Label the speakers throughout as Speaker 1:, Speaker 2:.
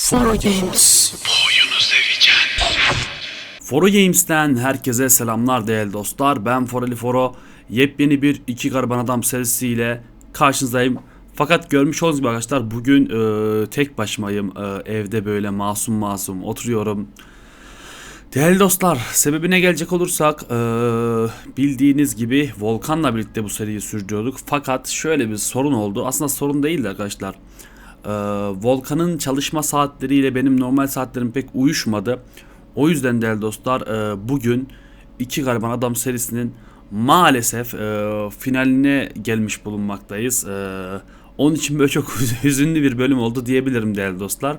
Speaker 1: Foro Games.
Speaker 2: Foro Games'ten herkese selamlar değerli dostlar. Ben Foreli Foro. Yepyeni bir iki gariban adam serisiyle karşınızdayım. Fakat görmüş olduğunuz gibi arkadaşlar bugün e, tek başımayım. E, evde böyle masum masum oturuyorum. Değerli dostlar sebebine gelecek olursak e, bildiğiniz gibi Volkan'la birlikte bu seriyi sürdürüyorduk. Fakat şöyle bir sorun oldu. Aslında sorun değildi arkadaşlar. E, Volkan'ın çalışma saatleriyle benim normal saatlerim pek uyuşmadı. O yüzden değerli dostlar e, bugün iki gariban adam serisinin maalesef e, finaline gelmiş bulunmaktayız. E, onun için böyle çok hüzünlü bir bölüm oldu diyebilirim değerli dostlar.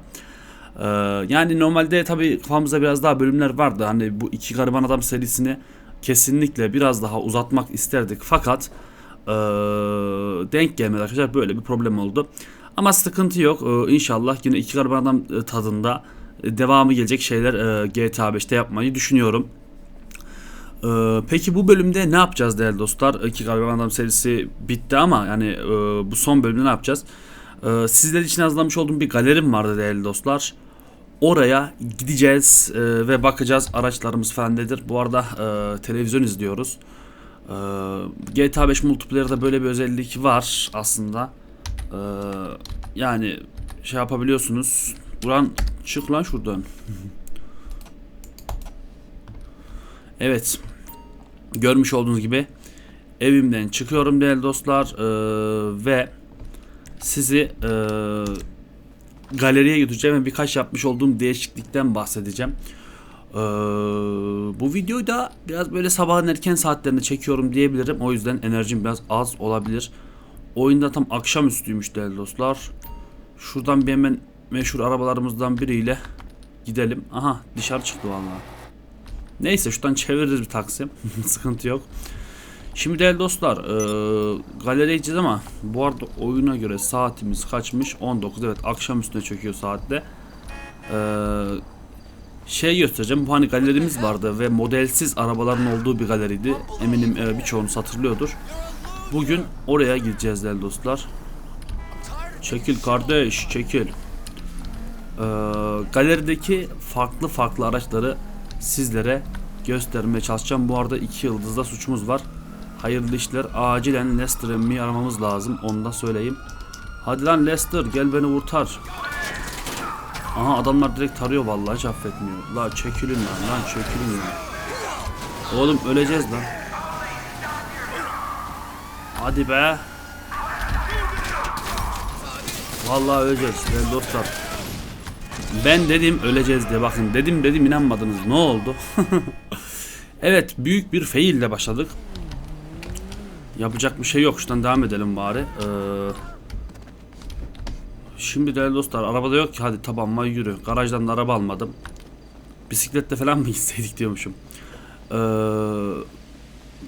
Speaker 2: Ee, yani normalde tabii kafamızda biraz daha bölümler vardı. Hani bu iki gariban adam serisini kesinlikle biraz daha uzatmak isterdik. Fakat ee, denk gelmedi arkadaşlar. Böyle bir problem oldu. Ama sıkıntı yok. Ee, inşallah yine iki gariban e, tadında e, devamı gelecek şeyler e, GTA 5'te yapmayı düşünüyorum. Ee, peki bu bölümde ne yapacağız değerli dostlar? İki gariban adam serisi bitti ama yani bu son bölümde ne yapacağız? Ee, sizler için hazırlamış olduğum bir galerim vardı değerli dostlar. Oraya gideceğiz ve bakacağız araçlarımız falan nedir. Bu arada televizyon izliyoruz. E, GTA 5 multiplayer'da böyle bir özellik var aslında. E, yani şey yapabiliyorsunuz. Ulan çık lan şuradan. evet. Görmüş olduğunuz gibi evimden çıkıyorum değerli dostlar E, ve sizi e, galeriye götüreceğim ve birkaç yapmış olduğum değişiklikten bahsedeceğim. E, bu videoyu da biraz böyle sabahın erken saatlerinde çekiyorum diyebilirim. O yüzden enerjim biraz az olabilir. Oyunda tam akşamüstüymüş değerli dostlar. Şuradan bir hemen meşhur arabalarımızdan biriyle gidelim. Aha dışarı çıktı vallahi. Neyse şuradan çeviririz bir taksi. Sıkıntı yok. Şimdi değerli dostlar e, galeriye gideceğiz ama bu arada oyuna göre saatimiz kaçmış 19 evet akşam üstüne çöküyor saatte e, şey göstereceğim bu hani galerimiz vardı ve modelsiz arabaların olduğu bir galeriydi eminim e, birçoğunuz hatırlıyordur bugün oraya gideceğiz değerli dostlar çekil kardeş çekil e, galerideki farklı farklı araçları sizlere göstermeye çalışacağım bu arada iki yıldızda suçumuz var Hayırlı işler. Acilen Lester emmiyi aramamız lazım. Onu da söyleyeyim. Hadi lan Lester gel beni kurtar. Aha adamlar direkt tarıyor vallahi hiç affetmiyor. La çekilin lan lan çekilin lan. Oğlum öleceğiz lan. Hadi be. Vallahi öleceğiz ben dostlar. Ben dedim öleceğiz diye bakın dedim dedim inanmadınız ne oldu? evet büyük bir fail ile başladık. Yapacak bir şey yok. Şuradan devam edelim bari. Ee, şimdi değerli dostlar arabada yok ki. Hadi tabanma yürü. Garajdan da araba almadım. Bisikletle falan mı gitseydik diyormuşum. Ee,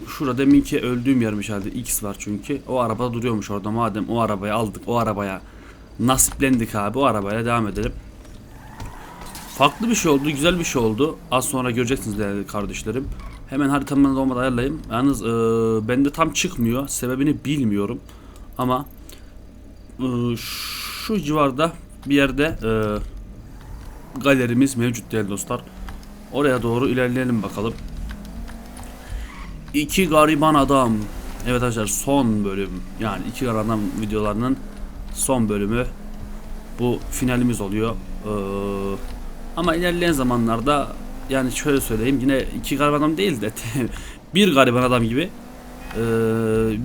Speaker 2: şurada deminki öldüğüm yermiş herhalde. X var çünkü. O araba duruyormuş orada. Madem o arabayı aldık. O arabaya nasiplendik abi. O arabaya devam edelim. Farklı bir şey oldu. Güzel bir şey oldu. Az sonra göreceksiniz değerli kardeşlerim. Hemen haritamdan olmadan ayarlayayım. Yalnız e, bende tam çıkmıyor. Sebebini bilmiyorum. Ama e, şu civarda bir yerde e, galerimiz mevcut değerli dostlar. Oraya doğru ilerleyelim bakalım. İki gariban adam. Evet arkadaşlar son bölüm. Yani iki gariban adam videolarının son bölümü. Bu finalimiz oluyor. Ee, ama ilerleyen zamanlarda yani şöyle söyleyeyim yine iki gariban adam değil de bir gariban adam gibi e,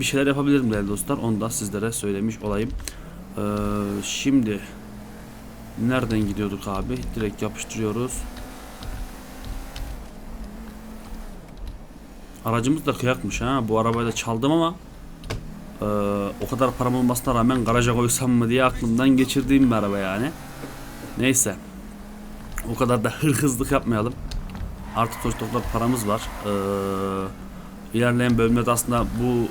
Speaker 2: bir şeyler yapabilirim değerli dostlar. Onu da sizlere söylemiş olayım. E, şimdi nereden gidiyorduk abi? Direkt yapıştırıyoruz. Aracımız da kıyakmış ha. Bu arabayı da çaldım ama e, o kadar param olmasına rağmen garaja koysam mı diye aklımdan geçirdiğim bir araba yani. Neyse. O kadar da hırhızlık yapmayalım. Artık sonuçta paramız var. Ee, ilerleyen bölümlerde aslında bu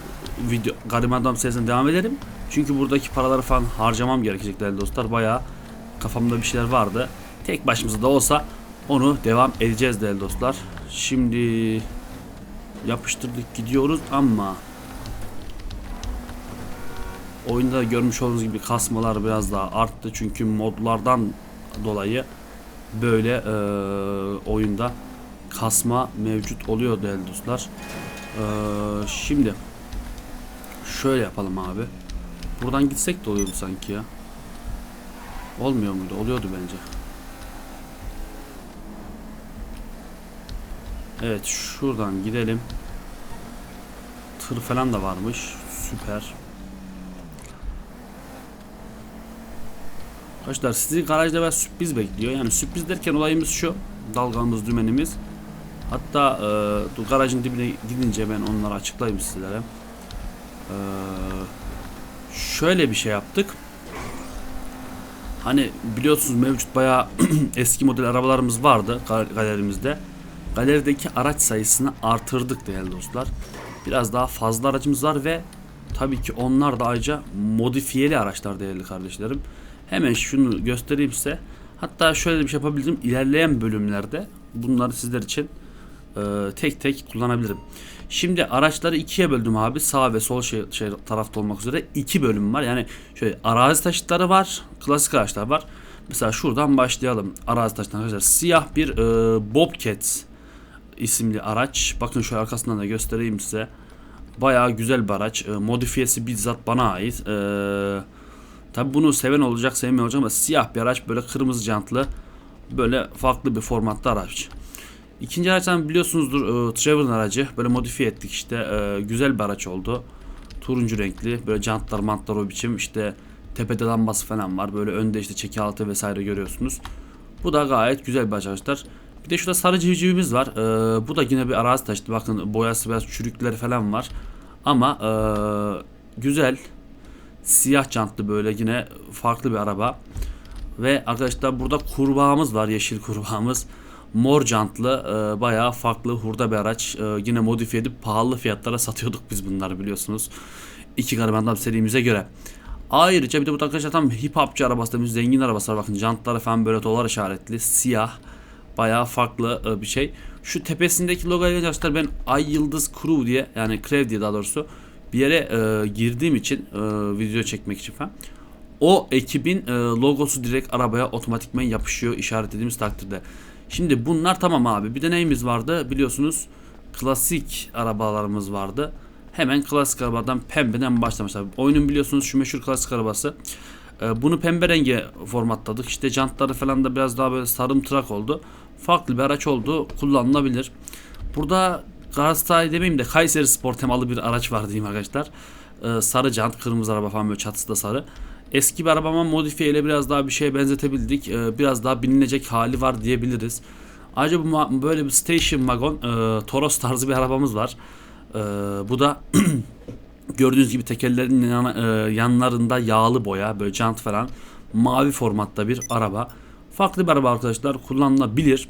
Speaker 2: video gariban adam serisine devam edelim. Çünkü buradaki paraları falan harcamam gerekecek değerli dostlar. Bayağı kafamda bir şeyler vardı. Tek başımıza da olsa onu devam edeceğiz değerli dostlar. Şimdi yapıştırdık gidiyoruz ama oyunda görmüş olduğunuz gibi kasmalar biraz daha arttı çünkü modlardan dolayı böyle e, oyunda kasma mevcut oluyor değerli dostlar. E, şimdi şöyle yapalım abi. Buradan gitsek de oluyordu sanki ya. Olmuyor muydu? Oluyordu bence. Evet şuradan gidelim. Tır falan da varmış. Süper. Arkadaşlar sizi garajda ve sürpriz bekliyor. Yani sürpriz derken olayımız şu. Dalgamız, dümenimiz. Hatta e, garajın dibine gidince ben onları açıklayayım sizlere. E, şöyle bir şey yaptık. Hani biliyorsunuz mevcut bayağı eski model arabalarımız vardı gal- galerimizde. Galerideki araç sayısını artırdık değerli dostlar. Biraz daha fazla aracımız var ve tabii ki onlar da ayrıca modifiyeli araçlar değerli kardeşlerim. Hemen şunu göstereyim size. Hatta şöyle bir şey yapabilirim. İlerleyen bölümlerde bunları sizler için e, tek tek kullanabilirim. Şimdi araçları ikiye böldüm abi. Sağ ve sol şey, şey tarafta olmak üzere iki bölüm var. Yani şöyle arazi taşıtları var. Klasik araçlar var. Mesela şuradan başlayalım. Arazi taşıtları arkadaşlar. Siyah bir e, Bobcat isimli araç. Bakın şu arkasından da göstereyim size. Bayağı güzel bir araç. E, modifiyesi bizzat bana ait. Eee Tabi bunu seven olacak sevmeyen olacak ama siyah bir araç böyle kırmızı jantlı böyle farklı bir formatta araç. İkinci araçtan biliyorsunuzdur e, Trevor'ın aracı böyle modifiye ettik işte e, güzel bir araç oldu. Turuncu renkli böyle jantlar mantlar o biçim işte tepede lambası falan var böyle önde işte çeki altı vesaire görüyorsunuz. Bu da gayet güzel bir araç arkadaşlar. Bir de şurada sarı civcivimiz var. E, bu da yine bir arazi taşıtı. Bakın boyası biraz çürükleri falan var. Ama e, güzel Siyah jantlı böyle yine farklı bir araba. Ve arkadaşlar burada kurbağamız var. Yeşil kurbağamız. Mor jantlı e, bayağı farklı hurda bir araç. E, yine modifiye edip pahalı fiyatlara satıyorduk biz bunları biliyorsunuz. İki garibandan serimize göre. Ayrıca bir de bu arkadaşlar tam hip hopçı arabası da zengin arabası var. Bakın jantları falan böyle dolar işaretli. Siyah. Bayağı farklı e, bir şey. Şu tepesindeki logoya arkadaşlar ben Ay Yıldız Crew diye yani Crew diye daha doğrusu bir yere e, girdiğim için e, video çekmek için falan o ekibin e, logosu direkt arabaya otomatikmen yapışıyor işaretlediğimiz takdirde. Şimdi bunlar tamam abi. Bir de neyimiz vardı biliyorsunuz klasik arabalarımız vardı. Hemen klasik arabadan pembeden başlamışlar. Oyunun biliyorsunuz şu meşhur klasik arabası. E, bunu pembe renge formatladık. İşte jantları falan da biraz daha böyle sarımtırak oldu. Farklı bir araç oldu. Kullanılabilir. Burada Galatasaray demeyeyim de Kayseri Spor temalı bir araç var diyeyim arkadaşlar. Ee, sarı jant, kırmızı araba falan böyle çatısı da sarı. Eski bir arabama modifiye ile biraz daha bir şeye benzetebildik. Ee, biraz daha binilecek hali var diyebiliriz. Ayrıca bu böyle bir station wagon, e, Toros tarzı bir arabamız var. E, bu da gördüğünüz gibi tekerlerin yan, e, yanlarında yağlı boya, böyle jant falan. Mavi formatta bir araba. Farklı bir araba arkadaşlar kullanılabilir.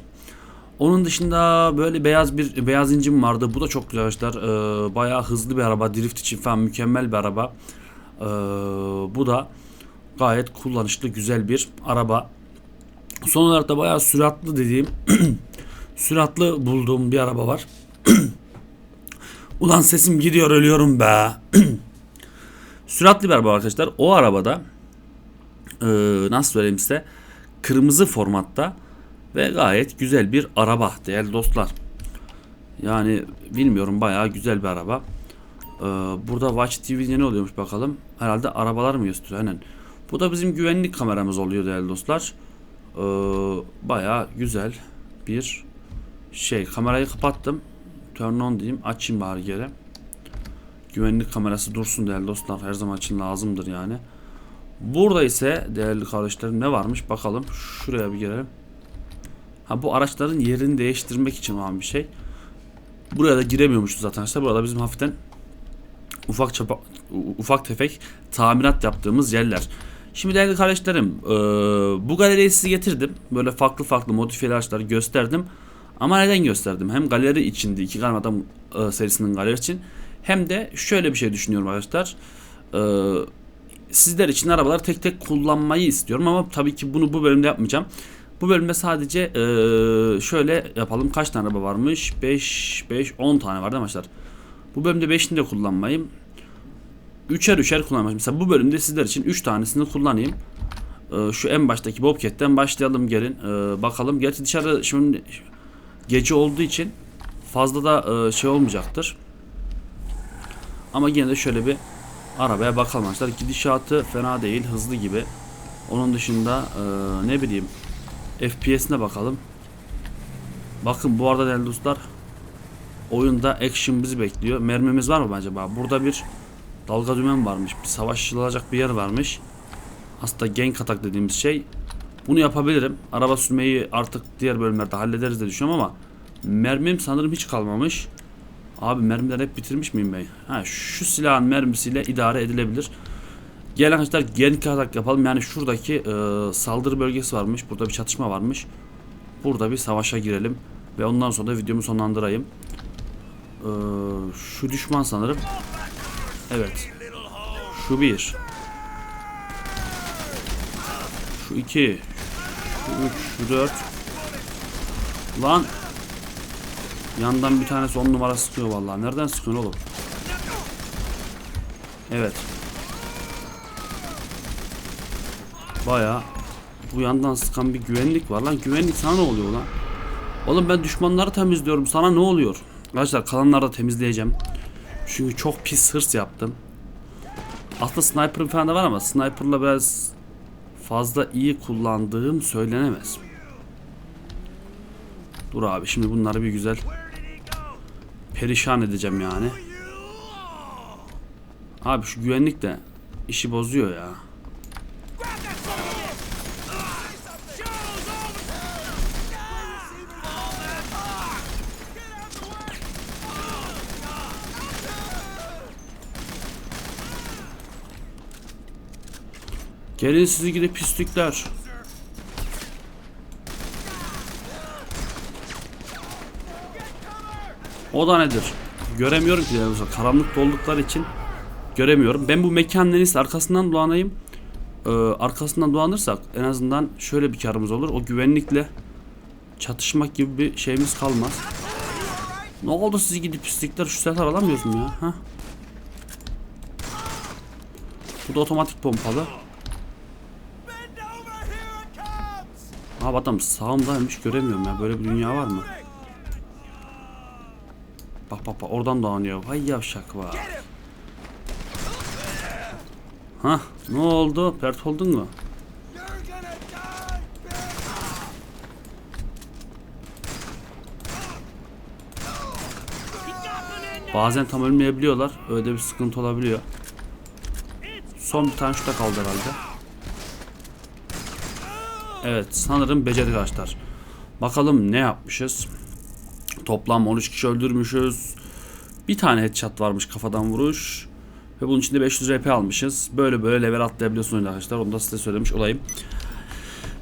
Speaker 2: Onun dışında böyle beyaz bir beyaz incim vardı. Bu da çok güzel arkadaşlar. Ee, bayağı hızlı bir araba. Drift için falan mükemmel bir araba. Ee, bu da gayet kullanışlı güzel bir araba. Son olarak da bayağı süratli dediğim süratli bulduğum bir araba var. Ulan sesim gidiyor ölüyorum be. süratli bir araba arkadaşlar. O arabada e, nasıl söyleyeyim size kırmızı formatta ve gayet güzel bir araba değerli dostlar. Yani bilmiyorum bayağı güzel bir araba. Ee, burada Watch TV'de ne oluyormuş bakalım. Herhalde arabalar mı gösteriyor? Aynen. Bu da bizim güvenlik kameramız oluyor değerli dostlar. Ee, bayağı güzel bir şey. Kamerayı kapattım. Turn on diyeyim. Açayım bari geri. Güvenlik kamerası dursun değerli dostlar. Her zaman için lazımdır yani. Burada ise değerli kardeşlerim ne varmış bakalım. Şuraya bir gelelim. Ha bu araçların yerini değiştirmek için olan bir şey. Buraya da giremiyormuşuz zaten işte. Burada bizim hafiften ufak çapa, ufak tefek tamirat yaptığımız yerler. Şimdi değerli kardeşlerim e, bu galeriyi size getirdim. Böyle farklı farklı modifiye araçları gösterdim. Ama neden gösterdim? Hem galeri içinde iki Karmadan e, serisinin galeri için hem de şöyle bir şey düşünüyorum arkadaşlar. E, sizler için arabaları tek tek kullanmayı istiyorum ama tabii ki bunu bu bölümde yapmayacağım. Bu bölümde sadece e, şöyle yapalım. Kaç tane araba varmış? 5, 5, 10 tane var değil mi arkadaşlar? Bu bölümde 5'ini de kullanmayayım. Üçer üçer kullanmayayım. Mesela bu bölümde sizler için 3 tanesini kullanayım. Ee, şu en baştaki Bobcat'ten başlayalım gelin. Ee, bakalım. Gerçi dışarı şimdi gece olduğu için fazla da e, şey olmayacaktır. Ama yine de şöyle bir arabaya bakalım arkadaşlar. Gidişatı fena değil. Hızlı gibi. Onun dışında e, ne bileyim FPS'ine bakalım. Bakın bu arada değerli dostlar oyunda action bizi bekliyor. Mermimiz var mı acaba? Burada bir dalga dümen varmış. Bir savaşılacak bir yer varmış. Aslında gank atak dediğimiz şey. Bunu yapabilirim. Araba sürmeyi artık diğer bölümlerde hallederiz diye düşünüyorum ama mermim sanırım hiç kalmamış. Abi mermiler hep bitirmiş miyim ben? Ha şu silahın mermisiyle idare edilebilir. Gel arkadaşlar gank atak yapalım. Yani şuradaki e, saldırı bölgesi varmış. Burada bir çatışma varmış. Burada bir savaşa girelim. Ve ondan sonra da videomu sonlandırayım. Ee, şu düşman sanırım. Evet. Şu bir. Şu iki. Şu üç. Şu dört. Lan. Yandan bir tanesi on numara sıkıyor vallahi. Nereden sıkıyor oğlum? Evet. Baya bu yandan sıkan bir güvenlik var lan. Güvenlik sana ne oluyor lan? Oğlum ben düşmanları temizliyorum. Sana ne oluyor? Arkadaşlar kalanları da temizleyeceğim. Çünkü çok pis hırs yaptım. Aslında sniper'ım falan da var ama sniper'la biraz fazla iyi kullandığım söylenemez. Dur abi şimdi bunları bir güzel perişan edeceğim yani. Abi şu güvenlik de işi bozuyor ya. Gelin sizi gidip pislikler. O da nedir? Göremiyorum ki yani karanlıkta oldukları için göremiyorum. Ben bu iyisi arkasından dolanayım. Ee, arkasından dolanırsak en azından şöyle bir karımız olur. O güvenlikle çatışmak gibi bir şeyimiz kalmaz. Ne oldu sizi gidip pislikler şu silahlar alamıyoruz mu ya? Ha? Bu da otomatik pompalı. Abi adam sağımdaymış göremiyorum ya. Böyle bir dünya var mı? Bak oradan dolanıyor. Vay yavşak var. Hah ne oldu? Pert oldun mu? Bazen tam ölmeyebiliyorlar. Öyle bir sıkıntı olabiliyor. Son bir tane şurada kaldı herhalde. Evet sanırım becerdik arkadaşlar. Bakalım ne yapmışız. Toplam 13 kişi öldürmüşüz. Bir tane headshot varmış kafadan vuruş. Ve bunun içinde 500 RP almışız. Böyle böyle level atlayabiliyorsunuz arkadaşlar. Onu da size söylemiş olayım.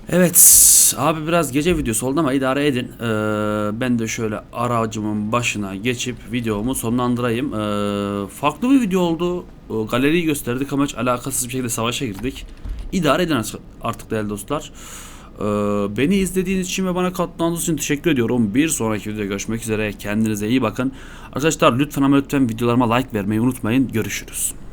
Speaker 2: Evet abi biraz gece videosu oldu ama idare edin. Ee, ben de şöyle aracımın başına geçip videomu sonlandırayım. Ee, farklı bir video oldu. Ee, galeriyi gösterdik ama hiç alakasız bir şekilde savaşa girdik. İdare edin artık değerli dostlar. Ee, beni izlediğiniz için ve bana katıldığınız için teşekkür ediyorum. Bir sonraki videoda görüşmek üzere. Kendinize iyi bakın. Arkadaşlar lütfen ama lütfen videolarıma like vermeyi unutmayın. Görüşürüz.